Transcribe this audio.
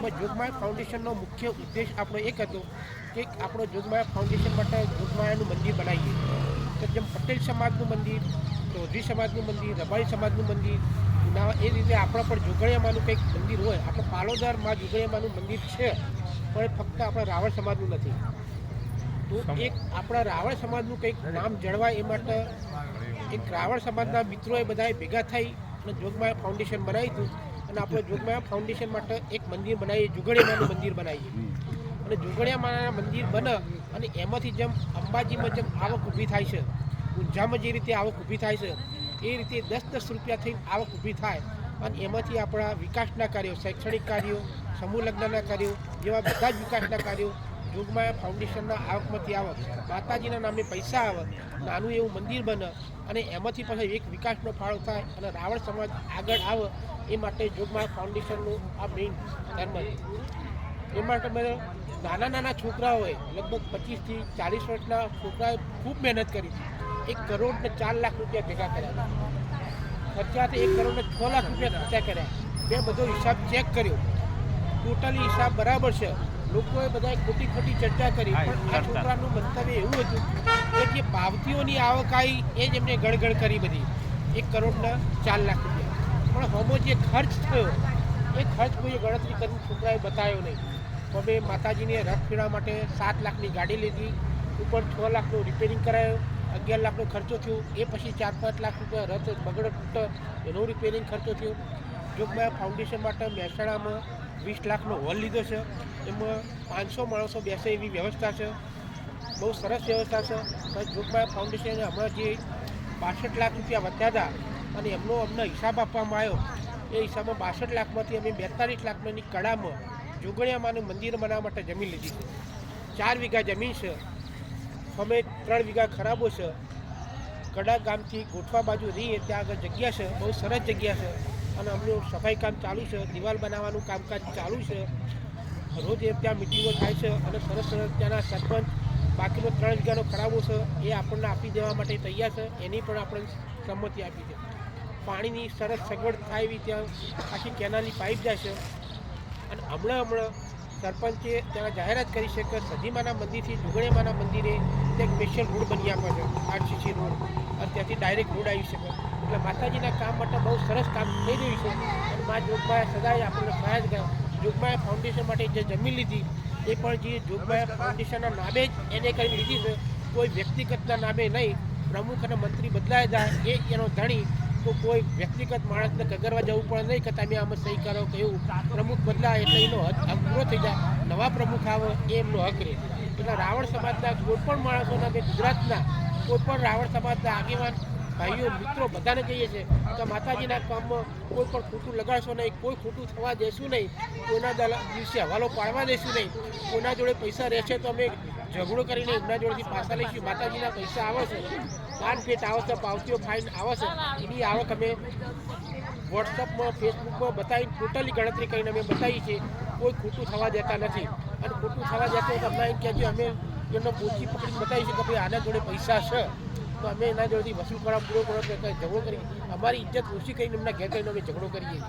એમાં જોગમાયા ફાઉન્ડેશનનો મુખ્ય ઉદ્દેશ આપણો એક હતો કે આપણો જોગમાયા ફાઉન્ડેશન માટે જોગમાયાનું મંદિર બનાવીએ. તો જેમ પટેલ સમાજનું મંદિર ચૌધરી સમાજનું મંદિર રબારી સમાજનું મંદિર ના એ રીતે આપણા પણ જોગણિયામાંનું કંઈક મંદિર હોય આપણે પાલોદરમાં જોગણિયામાંનું મંદિર છે પણ એ ફક્ત આપણા રાવણ સમાજનું નથી. તો એક આપણા રાવણ સમાજનું કંઈક નામ જળવાય એ માટે એક રાવણ સમાજના મિત્રોએ બધાએ ભેગા થઈ અને જોગમાયા ફાઉન્ડેશન બનાવ્યું હતું. અને આપણે જોગમાયા ફાઉન્ડેશન માટે એક મંદિર બનાવીએ, જુગડિયામાનું મંદિર બનાવીએ. અને જુગડિયામાના મંદિર બને અને એમાંથી જેમ અંબાજીમાં જેમ આવક ઊભી થાય છે ઊંઝામાં જે રીતે આવક ઊભી થાય છે, એ રીતે દસ દસ રૂપિયા થઈને આવક ઊભી થાય. અને એમાંથી આપણા વિકાસના કાર્યો, શૈક્ષણિક કાર્યો, સમૂહ લગ્નના કાર્યો, જેવા બધા જ વિકાસના કાર્યો જોગમાયા ફાઉન્ડેશનના આવકમાંથી આવક. માતાજીના નામે પૈસા આવે, નાનું એવું મંદિર બને અને એમાંથી પછી એક વિકાસનો ફાળો થાય અને રાવણ સમાજ આગળ આવે, એ માટે જોગમાયા ફાઉન્ડેશનનું આ મેઇન ધર્મ છે. એ માટે મેં નાના નાના છોકરાઓએ લગભગ પચીસથી ચાલીસ વર્ષના છોકરાએ ખૂબ મહેનત કરી એક કરોડ ને ચાર લાખ રૂપિયા ભેગા કર્યા ખર્ચાથી એક કરોડ ને છ લાખ રૂપિયા ખર્ચા કર્યા. મેં બધો હિસાબ ચેક કર્યો. ટોટલી હિસાબ બરાબર છે. લોકોએ બધા ખોટી ખોટી ચર્ચા કરી પણ આ છોકરાનું મંતવ્ય એવું હતું કે જે પાવતીઓની આવક આવી એ જ એમને ગડગડ કરી બધી. એક કરોડના ચાર લાખ રૂપિયા. પણ હમો જે ખર્ચ થયો એ ખર્ચ કોઈ ગણતરી કરીને છોકરાએ બતાવ્યો નહીં. તો અમે માતાજીને રથ પીણા માટે સાત લાખની ગાડી લીધી ઉપર છ લાખનું રિપેરિંગ કરાયો અગિયાર લાખનો ખર્ચો થયો એ પછી ચાર પાંચ લાખ રૂપિયા રથ બગડો તૂટો એનો રિપેરિંગ ખર્ચો થયો. જોગમાયા ફાઉન્ડેશન માટે મહેસાણામાં વીસ લાખનો હોલ લીધો છે. એમાં પાંચસો માણસો બેસે એવી વ્યવસ્થા છે. બહુ સરસ વ્યવસ્થા છે. પણ જોગમાયા ફાઉન્ડેશને હમણાં જે બાસઠ લાખ રૂપિયા વધ્યા હતા અને એમનો અમને હિસાબ આપવામાં આવ્યો, એ હિસાબમાં બાસઠ લાખમાંથી અમે બેતાલીસ લાખની કડામાં જોગણિયામાનું મંદિર બનાવવા માટે જમીન લીધી છે. ચાર વીઘા જમીન છે. અમે ત્રણ વીઘા ખરાબો છે. કડા ગામથી ગોઠવા બાજુ રહીએ ત્યાં આગળ જગ્યા છે. બહુ સરસ જગ્યા છે. અને અમનું સફાઈ કામ ચાલુ છે, દિવાલ બનાવવાનું કામકાજ ચાલુ છે. રોજ એ ત્યાં મિટિંગો થાય છે અને સરસ સરસ ત્યાંના સરપંચ, બાકીનો ત્રણ જગ્યાનો ખરાબો છે, એ આપણને આપી દેવા માટે તૈયાર છે. એની પણ આપણે સંમતિ આપી છે. પાણીની સરસ સગવડ થાય એવી ત્યાં આખી કેનાલની પાઇપ જાય છે. અને હમણાં હમણાં સરપંચે ત્યાં જાહેરાત કરી છે કે સજીમાના મંદિરથી જુગણીમાના મંદિરે ત્યાં સ્પેશિયલ રોડ બની આપે છે, આરસીસી રોડ અને ત્યાંથી ડાયરેક્ટ રોડ આવી શકે. એટલે માતાજીના કામ માટે બહુ સરસ કામ થઈ રહ્યું છે. અને મા જોગમાએ સદાય આપણને સહાય જ જોગમાએ ફાઉન્ડેશન માટે જે જમીન લીધી એ પણ જે જોગમાએ ફાઉન્ડેશનના નામે જ એને કરી લીધી છે. કોઈ વ્યક્તિગતના નામે નહીં. પ્રમુખ અને મંત્રી બદલાય જાય એ એનો ધણી. તો કોઈ વ્યક્તિગત માણસને કગરવા જવું પણ નહીં કે તમે આમાં સહી કરો કે એવું. પ્રમુખ બદલાય એટલે એનો હક હક પૂરો થઈ જાય. નવા પ્રમુખ આવે એ એમનો હક રહે. એટલે રાવણ સમાજના કોઈ પણ માણસોના કે ગુજરાતના કોઈ પણ રાવણ સમાજના આગેવાન ભાઈઓ, મિત્રો બધાને કહીએ છીએ કે માતાજીના કામમાં કોઈ પણ ખોટું લગાડશો નહીં, કોઈ ખોટું થવા દેશું નહીં, કોઈના દિવસે હવાલો પાડવા દેશું નહીં, કોઈના જોડે પૈસા રહેશે તો અમે ઝઘડો કરીને એમના જોડેથી પાછા લઈશું. માતાજીના પૈસા આવે છે, દાન ભેટ આવે છે, પાવતીઓ ફાઇન આવે છે, એની આવક અમે વોટ્સઅપમાં, ફેસબુકમાં બતાવીને ટોટલી ગણતરી કરીને અમે બતાવીએ છીએ, કોઈ ખોટું થવા દેતા નથી. અને ખોટું થવા દેતા અમને એમ કહેજો, અમે એમનો પૂછી પકડીને બતાવીશું કે ભાઈ આના જોડે પૈસા છે. તો અમે એના જોડેથી વસૂલ કરવા પૂરો તો ઝઘડો કરી. અમારી ઇજ્જત ઓછી કરીને એમના ઘેર કરીને અમે ઝઘડો કરીએ